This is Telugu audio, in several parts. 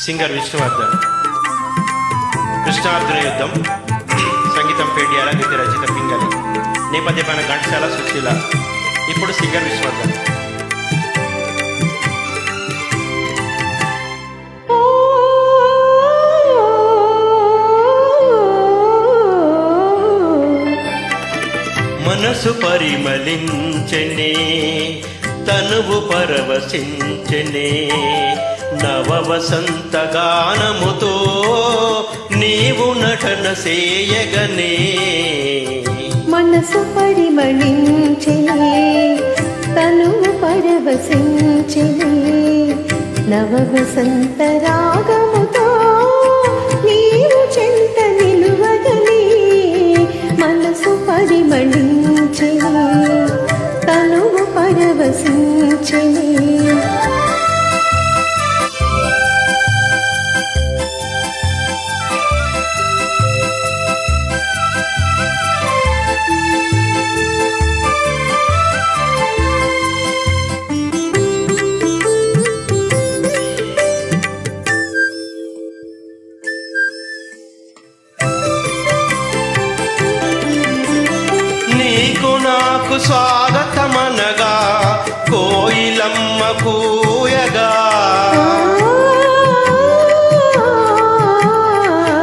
సింగర్ విష్ణువర్ధన్. కృష్ణార్జున యుద్ధం. సంగీతం పేడియాల గీత రచిత పింగళి. నేపథ్యమైన ఘంటసాల సుశీల. ఇప్పుడు సింగర్ విష్ణువర్ధన్. మనసు పరిమళించనే తనువు పరవశించనే నవ గానముతో నీవు నటన సేయగనే. మనసు పరిమణించే తనువు పరవశించే నవవసంత రాగముతో నీవు చెంత నిలువగని. మనసు పరిమణించే తనువు పరవశించే స్వాగతమనగా కోయిలమ్మ కూయగా.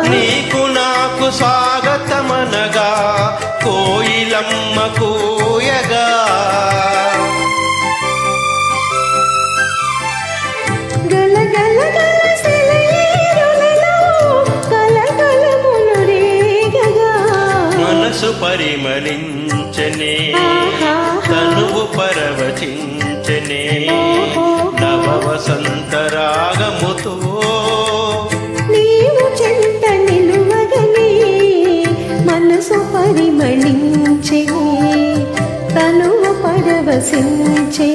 నీకు నాకు స్వాగతమనగా కోయిలమ్మ కూయగా. మనసు ఆహా. తనువు పరవచించనే నవ వసంత రాగముతో నీవు చెంత నిలువగని మనసు పరిమళించే తనువు పరవశించే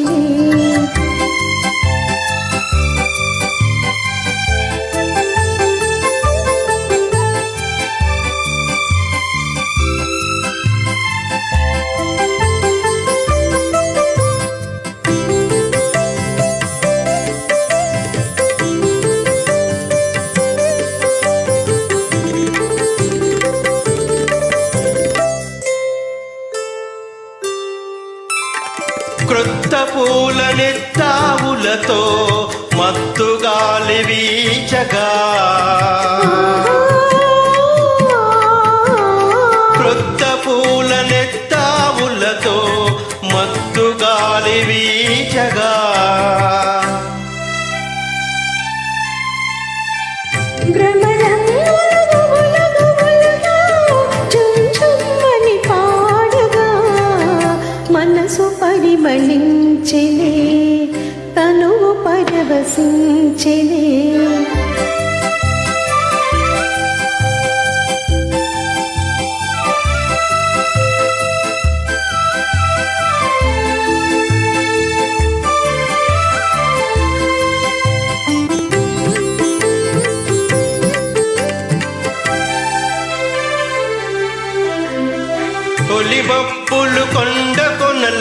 క్రొత్త పూల నెత్తావులతో మత్తుగాలి వీచగా. పరిమళించెనే తనువు పరవశించెనే.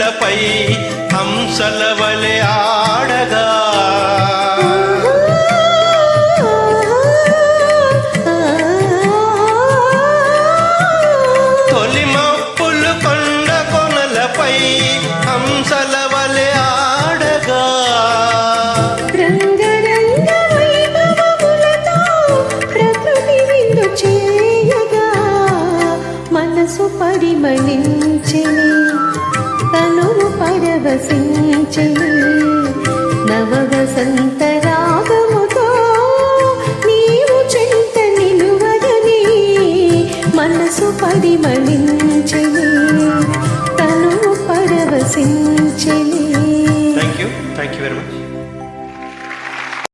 కొనలపై హంసల వలె ఆడగా. తొలి మప్పులు కొండ కొనలపై హంసల వలె ఆడగా. రంగరంగ వైభవములతో ప్రకృతి విందు చేయగా మనసు పరిమళించెని. పరవశించి నవవసంత రాగముతో నీవు చింత నిలువదని మనసు పరిమళించని తను పరవశించని thank you thank you very much